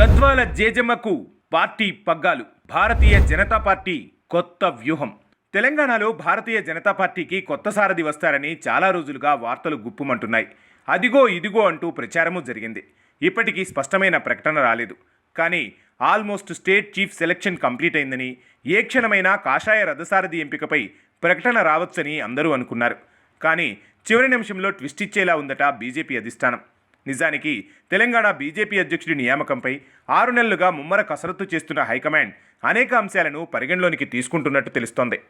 Gadwal జేజమ్మకు party పగ్గాలు. భారతీయ Janata party కొత్త వ్యూహం. తెలంగాణలో భారతీయ జనతా పార్టీకి కొత్త సారథి వస్తారని చాలా రోజులుగా వార్తలు గుప్పుమంటున్నాయి. అదిగో ఇదిగో అంటూ ప్రచారము జరిగింది. ఇప్పటికీ స్పష్టమైన ప్రకటన రాలేదు. కానీ almost state chief selection complete అయిందని ఏ క్షణమైనా కాషాయ రథసారథి ఎంపికపై ప్రకటన రావచ్చని అందరూ అనుకున్నారు. కానీ చివరి నిమిషంలో ట్విస్ట్ ఇచ్చేలా ఉందట బీజేపీ అధిష్టానం. నిజానికి తెలంగాణ బీజేపీ అధ్యక్షుడి నియామకంపై ఆరు నెలలుగా ముమ్మర కసరత్తు చేస్తున్న హైకమాండ్ అనేక అంశాలను పరిగణలోనికి తీసుకుంటున్నట్టు తెలుస్తోంది.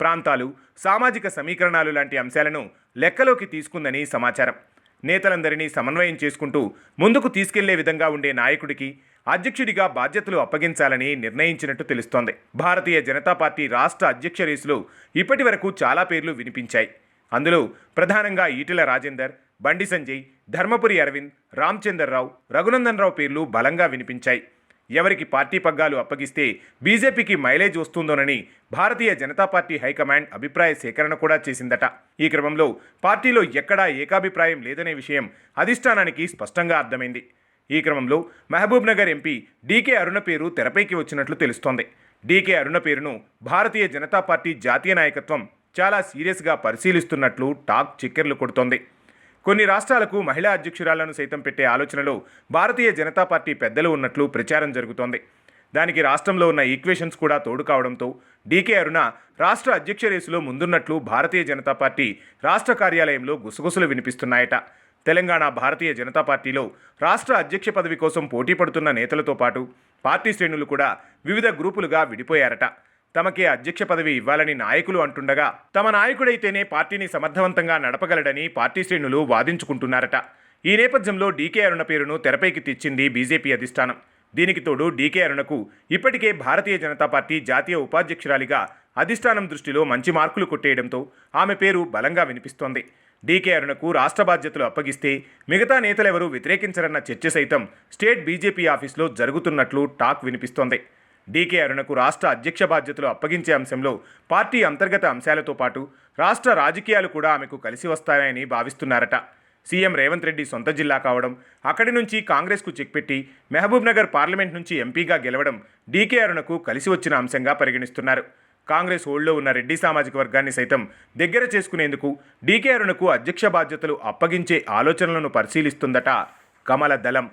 ప్రాంతాలు సామాజిక సమీకరణాలు లాంటి అంశాలను లెక్కలోకి తీసుకుందని సమాచారం. నేతలందరినీ సమన్వయం చేసుకుంటూ ముందుకు తీసుకెళ్ళే విధంగా ఉండే నాయకుడికి అధ్యక్షుడిగా బాధ్యతలు అప్పగించాలని నిర్ణయించినట్టు తెలుస్తోంది. భారతీయ జనతా పార్టీ రాష్ట్ర అధ్యక్ష రేసులో ఇప్పటి వరకు చాలా పేర్లు వినిపించాయి. అందులో ప్రధానంగా ఈటెల రాజేందర్ బండి సంజయ్ ధర్మపురి అరవింద్ రామచందర్రావు రఘునందన్ రావు పేర్లు బలంగా వినిపించాయి. ఎవరికి పార్టీ పగ్గాలు అప్పగిస్తే బీజేపీకి mileage వస్తుందోనని Bharatiya Janata Party high command అభిప్రాయ సేకరణ కూడా చేసిందట. ఈ క్రమంలో పార్టీలో ఎక్కడా ఏకాభిప్రాయం లేదనే విషయం అధిష్టానానికి స్పష్టంగా అర్థమైంది. ఈ క్రమంలో మహబూబ్నగర్ ఎంపీ డీకే అరుణ పేరు తెరపైకి వచ్చినట్లు తెలుస్తోంది. డీకే అరుణ పేరును భారతీయ జనతా పార్టీ జాతీయ నాయకత్వం చాలా సీరియస్గా పరిశీలిస్తున్నట్లు టాక్ చిక్కెర్లు కొడుతోంది. కొన్ని రాష్ట్రాలకు మహిళా అధ్యక్షురాలను సైతం పెట్టే ఆలోచనలో భారతీయ జనతా పార్టీ పెద్దలు ఉన్నట్లు ప్రచారం జరుగుతోంది. దానికి రాష్ట్రంలో ఉన్న ఈక్వేషన్స్ కూడా తోడు కావడంతో డీకే అరుణ రాష్ట్ర అధ్యక్ష రేసులో ముందున్నట్లు భారతీయ జనతా పార్టీ రాష్ట్ర కార్యాలయంలో గుసగుసలు వినిపిస్తున్నాయట. తెలంగాణ భారతీయ జనతా పార్టీలో రాష్ట్ర అధ్యక్ష పదవి కోసం పోటీ పడుతున్న నేతలతో పాటు పార్టీ శ్రేణులు కూడా వివిధ గ్రూపులుగా విడిపోయారట. తమకే అధ్యక్ష పదవి ఇవ్వాలని నాయకులు అంటుండగా తమ నాయకుడైతేనే పార్టీని సమర్థవంతంగా నడపగలడని పార్టీ శ్రేణులు వాదించుకుంటున్నారట. ఈ నేపథ్యంలో డీకే అరుణ పేరును తెరపైకి తెచ్చింది బీజేపీ అధిష్టానం. దీనికి తోడు డీకే అరుణకు ఇప్పటికే భారతీయ జనతా పార్టీ జాతీయ ఉపాధ్యక్షురాలిగా అధిష్టానం దృష్టిలో మంచి మార్కులు కొట్టేయడంతో ఆమె పేరు బలంగా వినిపిస్తోంది. డీకే అరుణకు రాష్ట్ర బాధ్యతలు అప్పగిస్తే మిగతా నేతలెవరూ వ్యతిరేకించరన్న చర్చ సైతం స్టేట్ బీజేపీ ఆఫీస్లో జరుగుతున్నట్లు టాక్ వినిపిస్తోంది. డీకే అరుణకు రాష్ట్ర అధ్యక్ష బాధ్యతలు అప్పగించే అంశంలో పార్టీ అంతర్గత అంశాలతో పాటు రాష్ట్ర రాజకీయాలు కూడా ఆమెకు కలిసి వస్తాయని భావిస్తున్నారట. సీఎం రేవంత్ రెడ్డి సొంత జిల్లా కావడం అక్కడి నుంచి కాంగ్రెస్కు చెక్ పెట్టి మహబూబ్నగర్ పార్లమెంట్ నుంచి ఎంపీగా గెలవడం డీకే అరుణకు కలిసి వచ్చిన అంశంగా పరిగణిస్తున్నారు. కాంగ్రెస్ హోల్డ్లో ఉన్న రెడ్డి సామాజిక వర్గాన్ని సైతం దగ్గర చేసుకునేందుకు డీకే అరుణకు అధ్యక్ష బాధ్యతలు అప్పగించే ఆలోచనలను పరిశీలిస్తుందట కమల దళం.